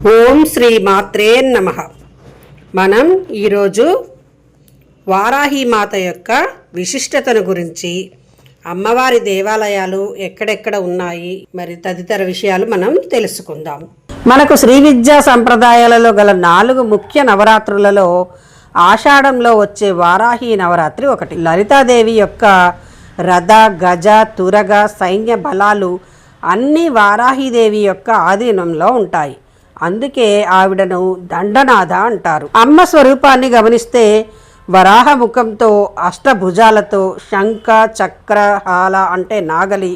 ఓం శ్రీ మాత్రే నమ. మనం ఈరోజు వారాహిమాత యొక్క విశిష్టతను గురించి అమ్మవారి దేవాలయాలు ఎక్కడెక్కడ ఉన్నాయి మరి తదితర విషయాలు మనం తెలుసుకుందాం. మనకు శ్రీ విద్యా సంప్రదాయాలలో గల నాలుగు ముఖ్య నవరాత్రులలో ఆషాఢంలో వచ్చే వారాహి నవరాత్రి ఒకటి. లలితాదేవి యొక్క రథ గజ తురగ సైన్య బలాలు అన్నీ వారాహిదేవి యొక్క ఆధీనంలో ఉంటాయి. అందుకే ఆవిడను దండనాథ అంటారు. అమ్మ స్వరూపాన్ని గమనిస్తే వరాహ ముఖంతో అష్టభుజాలతో శంఖ చక్ర హాల అంటే నాగలి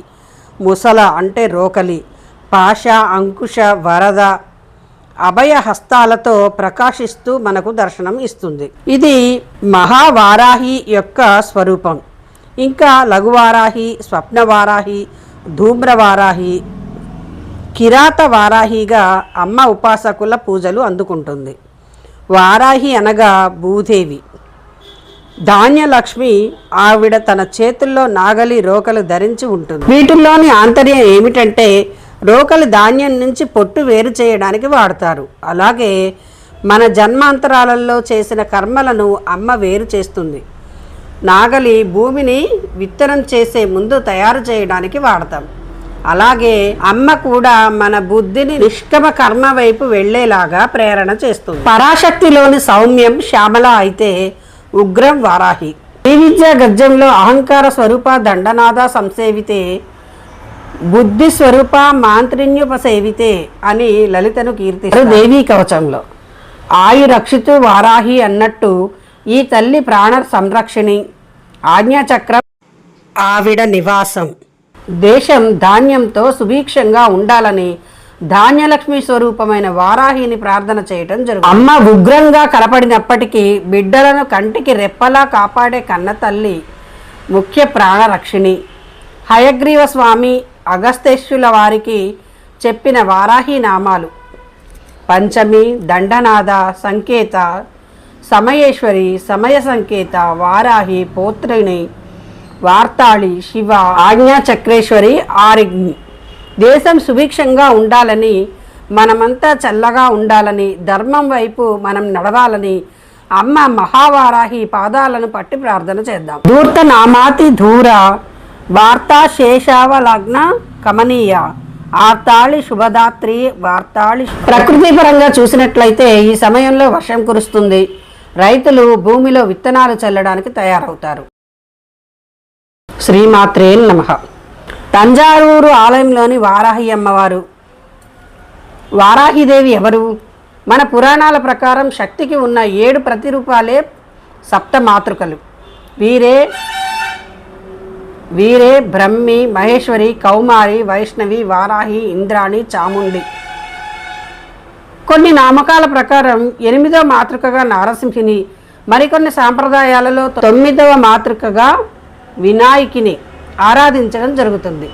ముసల అంటే రోకలి పాష అంకుశ వరద అభయ హస్తాలతో ప్రకాశిస్తూ మనకు దర్శనం ఇస్తుంది. ఇది మహావారాహి యొక్క స్వరూపం. ఇంకా లఘువారాహి స్వప్నవారాహి ధూమ్రవారాహి కిరాత వారాహిగా అమ్మ ఉపాసకుల పూజలు అందుకుంటుంది. వారాహి అనగా భూదేవి. ధాన్యలక్ష్మి ఆవిడ తన చేతుల్లో నాగలి రోకలు ధరించి ఉంటుంది. వీటిల్లోని ఆంతర్యం ఏమిటంటే రోకలు ధాన్యం నుంచి పొట్టు వేరు చేయడానికి వాడతారు. అలాగే మన జన్మాంతరాలలో చేసిన కర్మలను అమ్మ వేరు చేస్తుంది. నాగలి భూమిని విత్తనం చేసే ముందు తయారు చేయడానికి వాడతాం. అలాగే అమ్మ కూడా మన బుద్ధిని నిష్కమ కర్మ వైపు వెళ్ళేలాగా ప్రేరణ చేస్తుంది. పరాశక్తిలోని సౌమ్యం శ్యామల అయితే ఉగ్రం వారాహి. శ్రీ విద్యా గర్జంలో అహంకార స్వరూప దండనాథ సంసేవితే బుద్ధి స్వరూప మాంత్రిన్యుపసేవితే అని లలితను కీర్తిస్తారు. దేవీ కవచంలో ఆయు రక్షితు వారాహి అన్నట్టు ఈ తల్లి ప్రాణ సంరక్షణి ఆజ్ఞాచక్రం ఆవిడ నివాసం. దేశం ధాన్యంతో సుభిక్షంగా ఉండాలని ధాన్యలక్ష్మి స్వరూపమైన వారాహిని ప్రార్థన చేయటం జరుగుతుంది. అమ్మ ఉగ్రంగా కలపడినప్పటికీ బిడ్డలను కంటికి రెప్పలా కాపాడే కన్న తల్లి ముఖ్య ప్రాణరక్షిణి. హయగ్రీవ స్వామి అగస్తేశ్వరుల వారికి చెప్పిన వారాహి నామాలు. పంచమి దండనాథ సంకేత సమయేశ్వరి సమయ సంకేత వారాహి పోత్రిని వార్తాళి శివ ఆజ్ఞా చక్రేశ్వరి ఆరిగ్ని. దేశం సుభిక్షంగా ఉండాలని మనమంతా చల్లగా ఉండాలని ధర్మం వైపు మనం నడవాలని అమ్మ మహావారాహి పాదాలను పట్టి ప్రార్థన చేద్దాం. ధూర్త నామాతి ధూర వార్తా శేషావలగ్న కమనీయ ఆర్తాళి శుభదాత్రి వార్తాళి ప్రకృతి పరంగా చూసినట్లయితే ఈ సమయంలో వర్షం కురుస్తుంది. రైతులు భూమిలో విత్తనాలు చల్లడానికి తయారవుతారు. శ్రీమాత్రే నమ. తంజావూరు ఆలయంలోని వారాహి అమ్మవారు. వారాహిదేవి ఎవరు? మన పురాణాల ప్రకారం శక్తికి ఉన్న ఏడు ప్రతిరూపాలే సప్త మాతృకలు వీరే వీరే బ్రహ్మి మహేశ్వరి కౌమారి వైష్ణవి వారాహి ఇంద్రాణి చాముండి. కొన్ని నామకాల ప్రకారం ఎనిమిదవ మాతృకగా నారసింహిని మరికొన్ని సాంప్రదాయాలలో తొమ్మిదవ మాతృకగా వినాయకిని ఆరాధించడం జరుగుతుంది.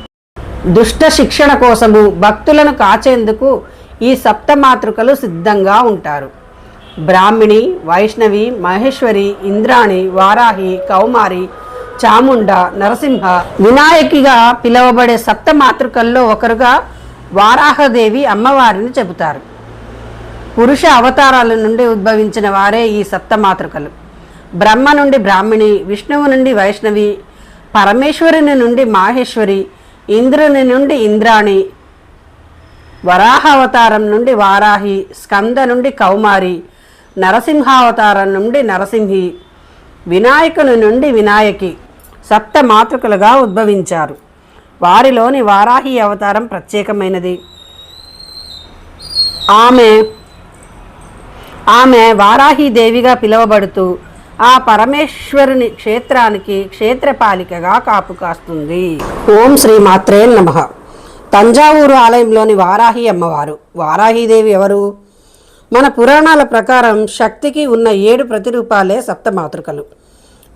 దుష్ట శిక్షణ కోసము భక్తులను కాచేందుకు ఈ సప్తమాతృకలు సిద్ధంగా ఉంటారు. బ్రాహ్మిణి వైష్ణవి మహేశ్వరి ఇంద్రాణి వారాహి కౌమారి చాముండ నరసింహ వినాయకిగా పిలువబడే సప్తమాతృకల్లో ఒకరుగా వారాహదేవి అమ్మవారిని చెబుతారు. పురుష అవతారాల నుండి ఉద్భవించిన వారే ఈ సప్తమాతృకలు. బ్రహ్మ నుండి బ్రాహ్మిణి విష్ణువు నుండి వైష్ణవి పరమేశ్వరుని నుండి మాహేశ్వరి ఇంద్రుని నుండి ఇంద్రాణి వరాహావతారం నుండి వారాహి స్కంద నుండి కౌమారి నరసింహావతారం నుండి నరసింహి వినాయకుని నుండి వినాయకి సప్త మాతృకలుగా ఉద్భవించారు. వారిలోని వారాహి అవతారం ప్రత్యేకమైనది. ఆమె ఆమె వారాహి దేవిగా పిలువబడుతూ ఆ పరమేశ్వరుని క్షేత్రానికి క్షేత్రపాలికగా కాపు కాస్తుంది. ఓం శ్రీ మాత్రే నమ. తంజావూరు ఆలయంలోని వారాహి అమ్మవారు. వారాహిదేవి ఎవరు? మన పురాణాల ప్రకారం శక్తికి ఉన్న ఏడు ప్రతిరూపాలే సప్తమాతృకలు.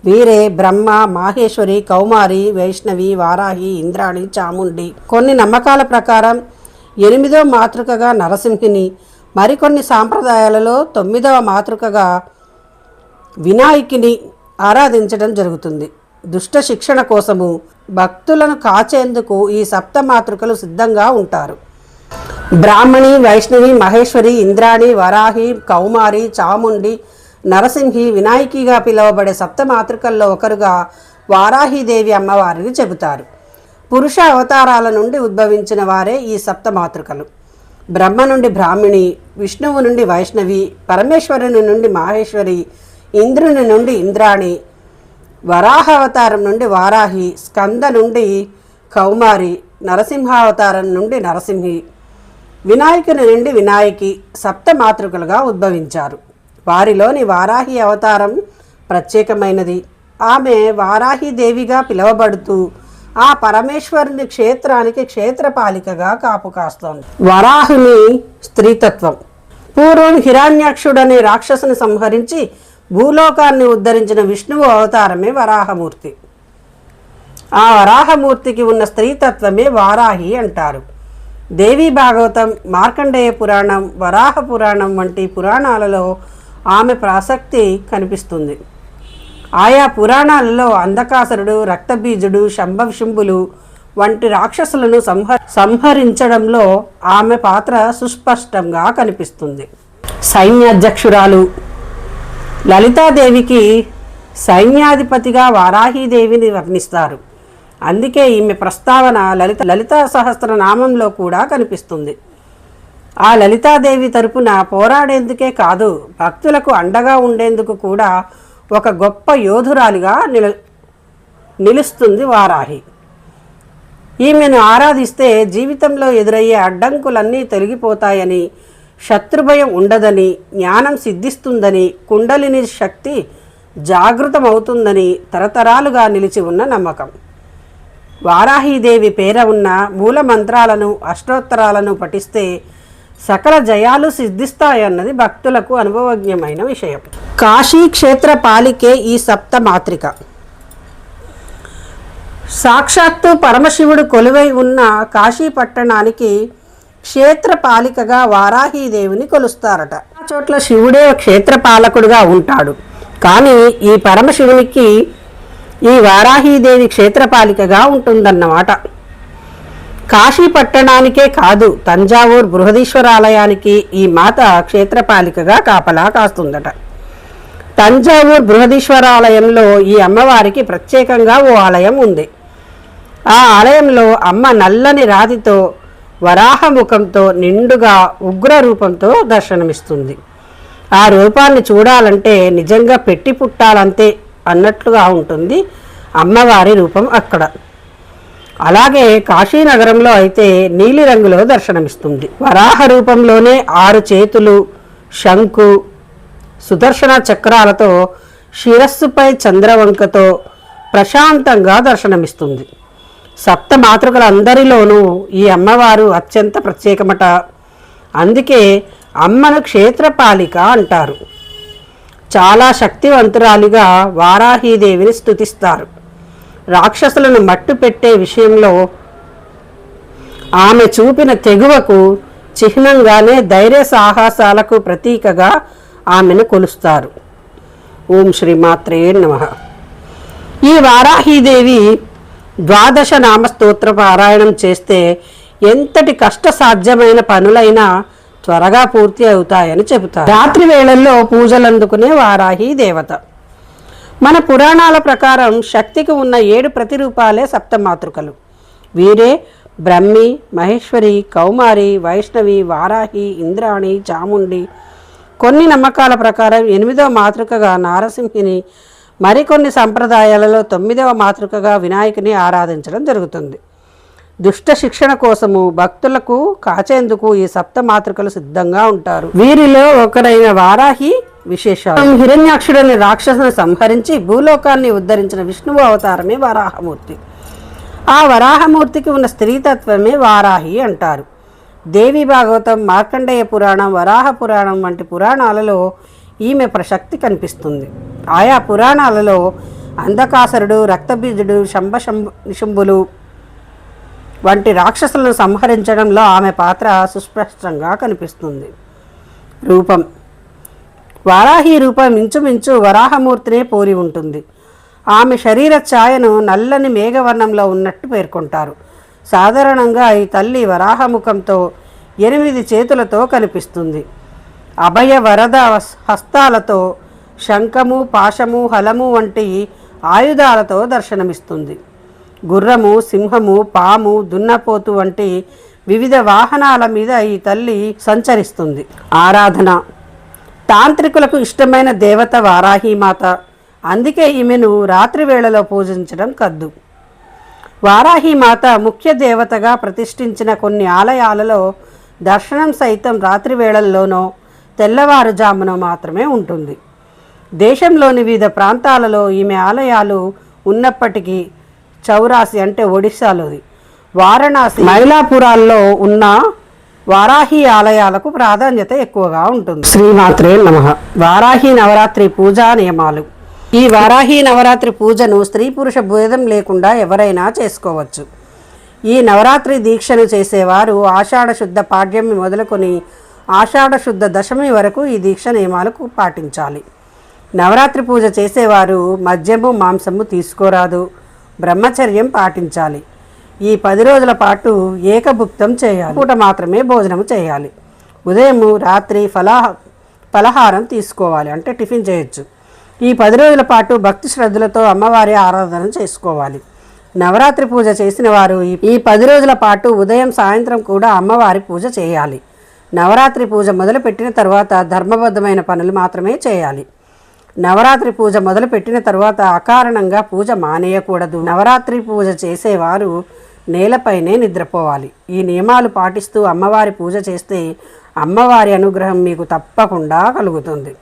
వీరే బ్రహ్మ మాహేశ్వరి కౌమారి వైష్ణవి వారాహి ఇంద్రాణి చాముండి. కొన్ని నమ్మకాల ప్రకారం ఎనిమిదవ మాతృకగా నరసింహిని మరికొన్ని సాంప్రదాయాలలో తొమ్మిదవ మాతృకగా వినాయకిని ఆరాధించడం జరుగుతుంది. దుష్ట శిక్షణ కోసము భక్తులను కాచేందుకు ఈ సప్తమాతృకలు సిద్ధంగా ఉంటారు. బ్రాహ్మణి వైష్ణవి మహేశ్వరి ఇంద్రాణి వరాహి కౌమారి చాముండి నరసింహి వినాయకిగా పిలువబడే సప్తమాతృకల్లో ఒకరుగా వారాహిదేవి అమ్మవారిని చెబుతారు. పురుష అవతారాల నుండి ఉద్భవించిన వారే ఈ సప్తమాతృకలు. బ్రహ్మ నుండి బ్రాహ్మిణి విష్ణువు నుండి వైష్ణవి పరమేశ్వరుని నుండి మాహేశ్వరి ఇంద్రుని నుండి ఇంద్రాణి వరాహ అవతారం నుండి వారాహి స్కంద నుండి కౌమారి నరసింహావతారం నుండి నరసింహి వినాయకుని నుండి వినాయకి సప్తమాతృకలుగా ఉద్భవించారు. వారిలోని వారాహి అవతారం ప్రత్యేకమైనది. ఆమె వారాహి దేవిగా పిలువబడుతూ ఆ పరమేశ్వరుని క్షేత్రానికి క్షేత్రపాలికగా కాపు కాస్తోంది. వరాహుని స్త్రీతత్వం. పూర్వం హిరాణ్యాక్షుడనే రాక్షసుని సంహరించి భూలోకాన్ని ఉద్ధరించిన విష్ణువు అవతారమే వరాహమూర్తి. ఆ వరాహమూర్తికి ఉన్న స్త్రీతత్వమే వారాహి అంటారు. దేవీ భాగవతం మార్కండేయ పురాణం వరాహ పురాణం వంటి పురాణాలలో ఆమె ప్రాసక్తి కనిపిస్తుంది. ఆయా పురాణాలలో అంధకాసురుడు రక్తబీజుడు శంభవిశుంభులు వంటి రాక్షసులను సంహ సంహరించడంలో ఆమె పాత్ర సుస్పష్టంగా కనిపిస్తుంది. సైన్యాధ్యక్షురాలు లలితాదేవికి సైన్యాధిపతిగా వారాహీదేవిని వర్ణిస్తారు. అందుకే ఈమె ప్రస్తావన లలిత లలితా సహస్రనామంలో కూడా కనిపిస్తుంది. ఆ లలితాదేవి తరపున పోరాడేందుకే కాదు భక్తులకు అండగా ఉండేందుకు కూడా ఒక గొప్ప యోధురాలిగా నిల నిలుస్తుంది వారాహి. ఈమెను ఆరాధిస్తే జీవితంలో ఎదురయ్యే అడ్డంకులన్నీ తొలగిపోతాయని శత్రుభయం ఉండదని జ్ఞానం సిద్ధిస్తుందని కుండలిని శక్తి జాగృతమవుతుందని తరతరాలుగా నిలిచి ఉన్న నమ్మకం. వారాహీదేవి పేర ఉన్న మూల మంత్రాలను అష్టోత్తరాలను పఠిస్తే సకల జయాలు సిద్ధిస్తాయన్నది భక్తులకు అనుభవజ్ఞమైన విషయం. కాశీ క్షేత్ర పాలికే ఈ సప్త మాత్రిక సాక్షాత్తు పరమశివుడు కొలువై ఉన్న కాశీ పట్టణానికి క్షేత్రపాలికగా వారాహీదేవిని కొలుస్తారట. చోట్ల శివుడే క్షేత్రపాలకుడుగా ఉంటాడు. కానీ ఈ పరమశివునికి ఈ వారాహీదేవి క్షేత్రపాలికగా ఉంటుందన్నమాట. కాశీ పట్టణానికే కాదు తంజావూర్ బృహదీశ్వరాలయానికి ఈ మాత క్షేత్రపాలికగా కాపలా కాస్తుందట. తంజావూర్ బృహదీశ్వరాలయంలో ఈ అమ్మవారికి ప్రత్యేకంగా ఓ ఆలయం ఉంది. ఆ ఆలయంలో అమ్మ నల్లని రాతితో వరాహముఖంతో నిండుగా ఉగ్ర రూపంతో దర్శనమిస్తుంది. ఆ రూపాన్ని చూడాలంటే నిజంగా పెట్టి పుట్టాలంతే అన్నట్లుగా ఉంటుంది అమ్మవారి రూపం అక్కడ. అలాగే కాశీనగరంలో అయితే నీలిరంగులో దర్శనమిస్తుంది. వరాహ రూపంలోనే ఆరు చేతులు శంకు సుదర్శన చక్రాలతో శిరస్సుపై చంద్రవంకతో ప్రశాంతంగా దర్శనమిస్తుంది. సప్త మాతృకలందరిలోనూ ఈ అమ్మవారు అత్యంత ప్రత్యేకమట. అందుకే అమ్మను క్షేత్రపాలిక అంటారు. చాలా శక్తివంతురాలిగా వారాహీదేవిని స్థుతిస్తారు రాక్షసులను మట్టు పెట్టే విషయంలో ఆమె చూపిన తెగువకు చిహ్నంగానే ధైర్య సాహసాలకు ప్రతీకగా ఆమెను కొలుస్తారు. ఓం శ్రీమాత్రే నమ. ఈ వారాహీదేవి ద్వాదశ నామ స్తోత్ర పారాయణం చేస్తే ఎంతటి కష్ట సాధ్యమైన పనులైనా త్వరగా పూర్తి అవుతాయని చెబుతారు. రాత్రి వేళల్లో పూజలు అందుకునే వారాహి దేవత. మన పురాణాల ప్రకారం శక్తికి ఉన్న ఏడు ప్రతిరూపాలే సప్తమాతృకలు. వీరే బ్రహ్మి మహేశ్వరి కౌమారి వైష్ణవి వారాహి ఇంద్రాణి చాముండి. కొన్ని నమ్మకాల ప్రకారం ఎనిమిదవ మాతృకగా నారసింహిని మరికొన్ని సంప్రదాయాలలో తొమ్మిదవ మాతృకగా వినాయకుని ఆరాధించడం జరుగుతుంది. దుష్ట శిక్షణ కోసము భక్తులకు కాచేందుకు ఈ సప్త మాతృకలు సిద్ధంగా ఉంటారు. వీరిలో ఒకరైన వారాహి విశేషాలు. హిరణ్యాక్షుడని రాక్షసుని సంహరించి భూలోకాన్ని ఉద్ధరించిన విష్ణువు అవతారమే వరాహమూర్తి. ఆ వరాహమూర్తికి ఉన్న స్త్రీతత్వమే వారాహి అంటారు. దేవి భాగవతం మార్కండేయ పురాణం వరాహ పురాణం వంటి పురాణాలలో ఈమె ప్రసక్తి కనిపిస్తుంది. ఆయా పురాణాలలో అంధకాసురుడు రక్తబీజుడు శంభ నిశుంభులు వంటి రాక్షసులను సంహరించడంలో ఆమె పాత్ర సుస్పష్టంగా కనిపిస్తుంది. రూపం. వారాహి రూపం ఇంచుమించు వరాహమూర్తినే పోలి ఉంటుంది. ఆమె శరీర ఛాయను నల్లని మేఘవర్ణంలో ఉన్నట్టు పేర్కొంటారు. సాధారణంగా ఈ తల్లి వరాహముఖంతో ఎనిమిది చేతులతో కనిపిస్తుంది. అభయ వరద హస్తాలతో శంఖము పాశము హలము వంటి ఆయుధాలతో దర్శనమిస్తుంది. గుర్రము సింహము పాము దున్నపోతు వంటి వివిధ వాహనాల మీద ఈ తల్లి సంచరిస్తుంది. ఆరాధన. తాంత్రికులకు ఇష్టమైన దేవత వారాహీమాత అందుకే ఈమెను రాత్రి వేళలో పూజించడం కద్దు. వారాహీమాత ముఖ్య దేవతగా ప్రతిష్ఠించిన కొన్ని ఆలయాలలో దర్శనం సైతం రాత్రి వేళల్లోనో తెల్లవారుజామున మాత్రమే ఉంటుంది. దేశంలోని వివిధ ప్రాంతాలలో ఈమె ఆలయాలు ఉన్నప్పటికీ చౌరాసి అంటే ఒడిశాలోది. వారణాసి మైలాపురాల్లో ఉన్న వారాహి ఆలయాలకు ప్రాధాన్యత ఎక్కువగా ఉంటుంది. శ్రీమాత్రే నమ. వారాహి నవరాత్రి పూజా నియమాలు. ఈ వారాహి నవరాత్రి పూజను స్త్రీ పురుష భేదం లేకుండా ఎవరైనా చేసుకోవచ్చు. ఈ నవరాత్రి దీక్షను చేసేవారు ఆషాఢ శుద్ధ పాడ్యమి మొదలుకొని ఆషాఢ శుద్ధ దశమి వరకు ఈ దీక్ష నియమాలకు పాటించాలి. నవరాత్రి పూజ చేసేవారు మద్యము మాంసము తీసుకోరాదు. బ్రహ్మచర్యం పాటించాలి. ఈ పది రోజుల పాటు ఏకభుక్తం చేయాలి. పూట మాత్రమే భోజనం చేయాలి. ఉదయం రాత్రి ఫలాహ ఫలహారం తీసుకోవాలి. అంటే టిఫిన్ చేయొచ్చు. ఈ పది రోజుల పాటు భక్తి శ్రద్ధలతో అమ్మవారి ఆరాధన చేసుకోవాలి. నవరాత్రి పూజ చేసిన వారు ఈ పది రోజుల పాటు ఉదయం సాయంత్రం కూడా అమ్మవారి పూజ చేయాలి. నవరాత్రి పూజ మొదలుపెట్టిన తర్వాత ధర్మబద్ధమైన పనులు మాత్రమే చేయాలి. నవరాత్రి పూజ మొదలుపెట్టిన తర్వాత అకారణంగా పూజ మానేయకూడదు. నవరాత్రి పూజ చేసేవారు నేలపైనే నిద్రపోవాలి. ఈ నియమాలు పాటిస్తూ అమ్మవారి పూజ చేస్తే అమ్మవారి అనుగ్రహం మీకు తప్పకుండా కలుగుతుంది.